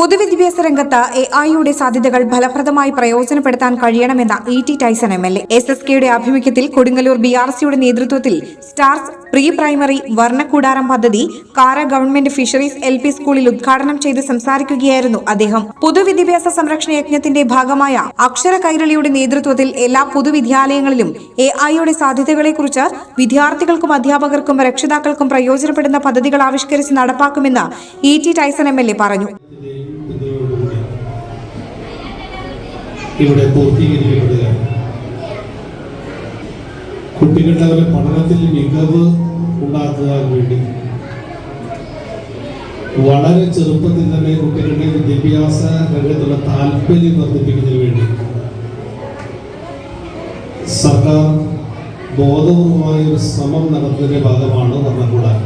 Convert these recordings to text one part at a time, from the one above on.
പൊതുവിദ്യാഭ്യാസ രംഗത്ത് എ ഐയുടെ സാധ്യതകൾ ഫലപ്രദമായി പ്രയോജനപ്പെടുത്താൻ കഴിയണമെന്ന E T Tyson M L A S S കെയുടെ ആഭിമുഖ്യത്തിൽ കൊടുങ്ങല്ലൂർ ബി ആർ സിയുടെ നേതൃത്വത്തിൽ സ്റ്റാർസ് പ്രീ പ്രൈമറി വർണക്കൂടാരം പദ്ധതി കാര ഗവൺമെന്റ് ഫിഷറീസ് എൽ പി സ്കൂളിൽ ഉദ്ഘാടനം ചെയ്ത് സംസാരിക്കുകയായിരുന്നു അദ്ദേഹം. പൊതുവിദ്യാഭ്യാസ സംരക്ഷണ യജ്ഞത്തിന്റെ ഭാഗമായ അക്ഷര കൈരളിയുടെ നേതൃത്വത്തിൽ എല്ലാ പൊതുവിദ്യാലയങ്ങളിലും എ ഐയുടെ സാധ്യതകളെക്കുറിച്ച് വിദ്യാർത്ഥികൾക്കും അധ്യാപകർക്കും രക്ഷിതാക്കൾക്കും പ്രയോജനപ്പെടുന്ന പദ്ധതികൾ ആവിഷ്കരിച്ച് നടപ്പാക്കുമെന്ന് E T Tyson M L A പറഞ്ഞു. ഇവിടെ പൂർത്തീകരിക്കപ്പെടുകയാണ് കുട്ടികളുടെ അവരുടെ പഠനത്തിൽ മികവ് ഉണ്ടാക്കുവാൻ വേണ്ടി. വളരെ ചെറുപ്പത്തിൽ തന്നെ കുട്ടികളുടെ വിദ്യാഭ്യാസ രംഗത്തുള്ള താല്പര്യം വർദ്ധിപ്പിക്കുന്നതിന് വേണ്ടി. സർക്കാർ ബോധപൂർവമായ ഒരു ശ്രമം നടത്തുന്നതിന്റെ ഭാഗമാണ് ഭരണകൂടാൻ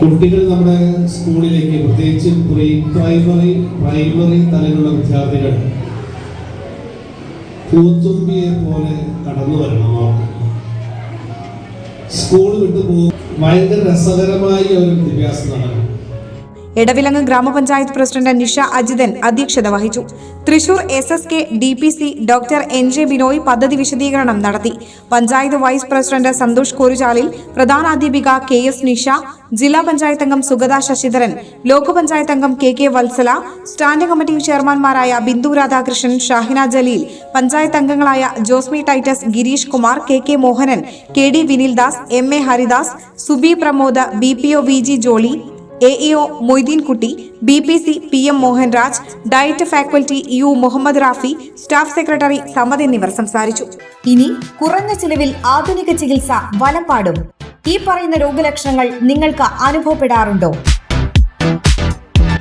കുട്ടികൾ നമ്മുടെ സ്കൂളിലേക്ക് പ്രത്യേകിച്ച് പ്രീ പ്രൈമറി പ്രൈമറി തലയിലുള്ള വിദ്യാർത്ഥികൾ പൂത്തുമ്പിയെ പോലെ കടന്നു വരണം. സ്കൂൾ വിട്ടു പോകും ഭയങ്കര രസകരമായി ഒരു വിദ്യാഭ്യാസം നടക്കും എടവിലങ്ങ് ഗ്രാമപഞ്ചായത്ത് പ്രസിഡന്റ് നിഷ അജിതൻ അധ്യക്ഷത വഹിച്ചു. Thrissur S S K D P C doctor N J Binoy പദ്ധതി വിശദീകരണം നടത്തി. പഞ്ചായത്ത് വൈസ് പ്രസിഡന്റ് സന്തോഷ് കോരുചാലിൽ പ്രധാനാധ്യാപിക കെ എസ് നിഷ ജില്ലാ പഞ്ചായത്ത് അംഗം സുഗത ശശിധരൻ ലോക്ക് പഞ്ചായത്ത് അംഗം K K Valsala standing committee ചെയർമാൻമാരായ Bindu Radhakrishnan Shahina Jaleel panchayat അംഗങ്ങളായ Josmi Titus Girish Kumar K K Mohanan K D Vinildas M A Haridas Subi Pramod B P O V G Jolly A E O Moideenkutty B P C P M Mohanraj diet faculty U Muhammad Rafi staff secretary Samad എന്നിവർ സംസാരിച്ചു. ഇനി കുറഞ്ഞ ചിലവിൽ ആധുനിക ചികിത്സ വലപ്പാടും. ഈ പറയുന്ന രോഗലക്ഷണങ്ങൾ നിങ്ങൾക്ക് അനുഭവപ്പെടാറുണ്ടോ?